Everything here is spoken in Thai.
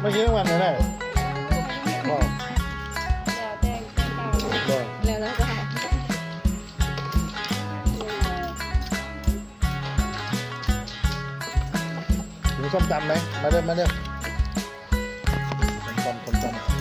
ไม่กินทั้งวันไหนได้บอกแล้วแแล้วแล้วก็ถึงส้มตำไหมมาเด้อมาเด้อส้มตำส้มตำ